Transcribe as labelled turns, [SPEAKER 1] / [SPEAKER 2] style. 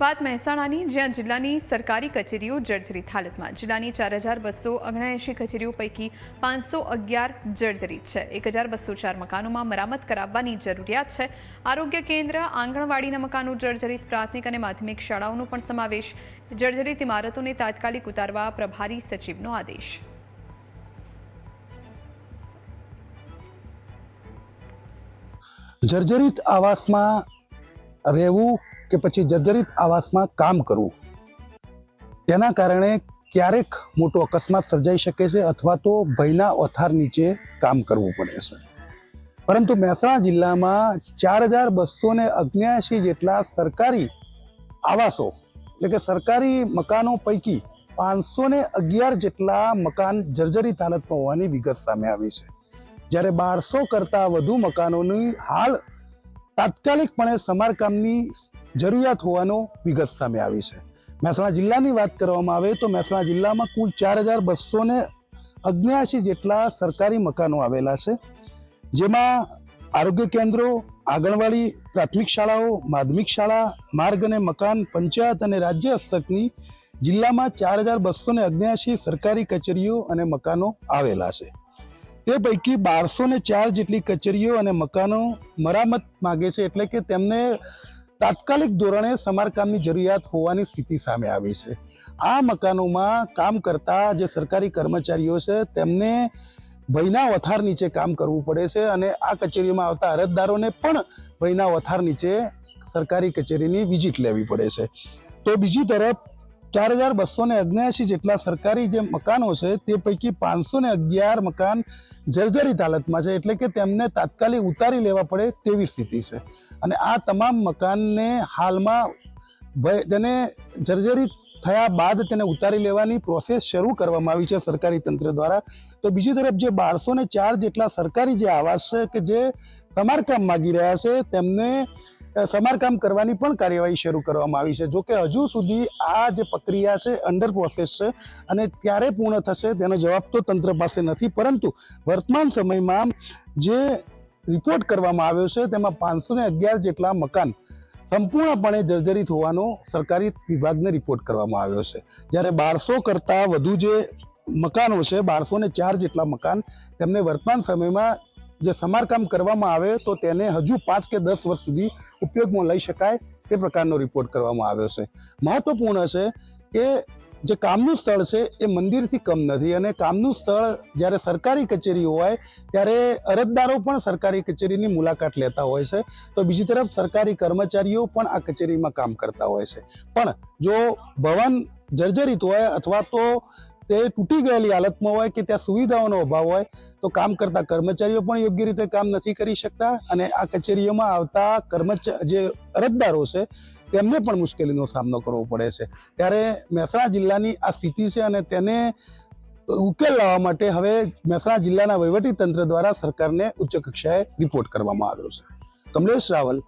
[SPEAKER 1] વાત મહેસાણાની જ્યાં જિલ્લાની સરકારી કચેરીઓ જર્જરિત હાલતમાં જિલ્લાની ચાર હજાર બસો ઓગણએંશી કચેરીઓ પૈકી પાંચસો અગિયાર જર્જરિત છે. એક હજાર બસો ચાર મકાનોમાં મરામત કરાવવાની જરૂરિયાત છે. આરોગ્ય કેન્દ્ર, આંગણવાડીના મકાનો જર્જરિત, પ્રાથમિક અને માધ્યમિક શાળાઓનો પણ સમાવેશ. જર્જરિત ઇમારતોને તાત્કાલિક ઉતારવા પ્રભારી સચિવનો આદેશ.
[SPEAKER 2] જર્જરિત આવાસમાં રહેવું કે પછી જર્જરિત આવાસમાં કામ કરવું. તેના કારણે ક્યારેક મોટો અકસ્માત સર્જાઈ શકે છે અથવા તો ભયના ઓથાર નીચે કામ કરવું પડે છે. પરંતુ મહેસાણા જિલ્લામાં ચાર હજાર બસો ને અગ્યાસી જેટલા સરકારી આવાસો, એટલે કે સરકારી મકાનો પૈકી પાંચસો ને અગિયાર જેટલા મકાન જર્જરિત હાલતમાં હોવાની વિગત સામે આવી છે. જ્યારે બારસો કરતાં વધુ મકાનોની હાલ તાત્કાલિકપણે સમારકામની જરૂરિયાત હોવાનો વિગત સામે આવી છે. મહેસાણા જિલ્લાની વાત કરવામાં આવે તો મહેસાણા જિલ્લામાં કુલ ચાર હજાર બસો ને અગ્યાસી જેટલા સરકારી મકાનો આવેલા છે, જેમાં આરોગ્ય કેન્દ્રો, આંગણવાડી, પ્રાથમિક શાળાઓ, માધ્યમિક શાળા, માર્ગ અને મકાન, પંચાયત અને રાજ્ય હસ્તકની જિલ્લામાં ચાર હજાર બસો ને અગ્યાસી સરકારી કચેરીઓ અને મકાનો આવેલા છે. તે પૈકી બારસો ને ચાર જેટલી કચેરીઓ અને મકાનો મરામત માગે છે એટલે કે તેમને તાત્કાલિક ધોરણે સમારકામની જરૂરિયાત હોવાની સ્થિતિ સામે આવી છે. આ મકાનોમાં કામ કરતા જે સરકારી કર્મચારીઓ છે, તેમને ભયના વથાર નીચે કામ કરવું પડે છે અને આ કચેરીઓમાં આવતા અરજદારોને પણ ભયના વથાર નીચે સરકારી કચેરીની વિઝિટ લેવી પડે છે. તો બીજી તરફ ચાર હજાર બસો ને અગ્યાસી જેટલા સરકારી જે મકાનો છે, તે પૈકી પાંચસો ને અગિયાર મકાન જર્જરિત હાલતમાં છે, એટલે કે તેમને તાત્કાલિક ઉતારી લેવા પડે તેવી સ્થિતિ છે. અને આ તમામ મકાનને હાલમાં ભય, તેને જર્જરિત થયા બાદ તેને ઉતારી લેવાની પ્રોસેસ શરૂ કરવામાં આવી છે સરકારી તંત્ર દ્વારા. તો બીજી તરફ જે બારસો ને ચાર જેટલા સરકારી જે આવાસ છે કે જે સમારકામ માગી રહ્યા છે, તેમને સમારકામ કરવાની પણ કાર્યવાહી શરૂ કરવામાં આવી છે. જોકે હજુ સુધી આ જે પ્રક્રિયા છે અંડર પ્રોસેસ છે, અને ક્યારે પૂર્ણ થશે તેનો જવાબ તો તંત્ર પાસે નથી. પરંતુ વર્તમાન સમયમાં જે રિપોર્ટ કરવામાં આવ્યો છે, તેમાં પાંચસો અગિયાર જેટલા મકાન સંપૂર્ણપણે જર્જરિત હોવાનો સરકારી વિભાગને રિપોર્ટ કરવામાં આવ્યો છે. જ્યારે બારસો કરતાં વધુ જે મકાનો છે, બારસો ચાર જેટલા મકાન તેમને વર્તમાન સમયમાં જે સમારકામ કરવામાં આવે તો તેને હજુ પાંચ કે દસ વર્ષ સુધી ઉપયોગમાં લઈ શકાય તે પ્રકારનો રિપોર્ટ કરવામાં આવ્યો છે. મહત્વપૂર્ણ છે કે જે કામનું સ્થળ છે એ મંદિરથી કમ નથી અને કામનું સ્થળ જ્યારે સરકારી કચેરી હોય ત્યારે અરજદારો પણ સરકારી કચેરીની મુલાકાત લેતા હોય છે. તો બીજી તરફ સરકારી કર્મચારીઓ પણ આ કચેરીમાં કામ કરતા હોય છે. પણ જો ભવન જર્જરિત હોય અથવા તો તે તૂટી ગયેલી હાલતમાં હોય કે ત્યાં સુવિધાઓનો અભાવ હોય, તો કામ કરતા કર્મચારીઓ પણ યોગ્ય રીતે કામ નથી કરી શકતા અને આ કચેરીઓમાં આવતા કર્મચારી જે અરજદારો છે, તેમને પણ મુશ્કેલીનો સામનો કરવો પડે છે. ત્યારે મહેસાણા જિલ્લાની આ સ્થિતિ છે અને તેને ઉકેલ લાવવા માટે હવે મહેસાણા જિલ્લાના વહીવટી તંત્ર દ્વારા સરકારને ઉચ્ચ કક્ષાએ રિપોર્ટ કરવામાં આવ્યો છે. કમલેશ રાવલ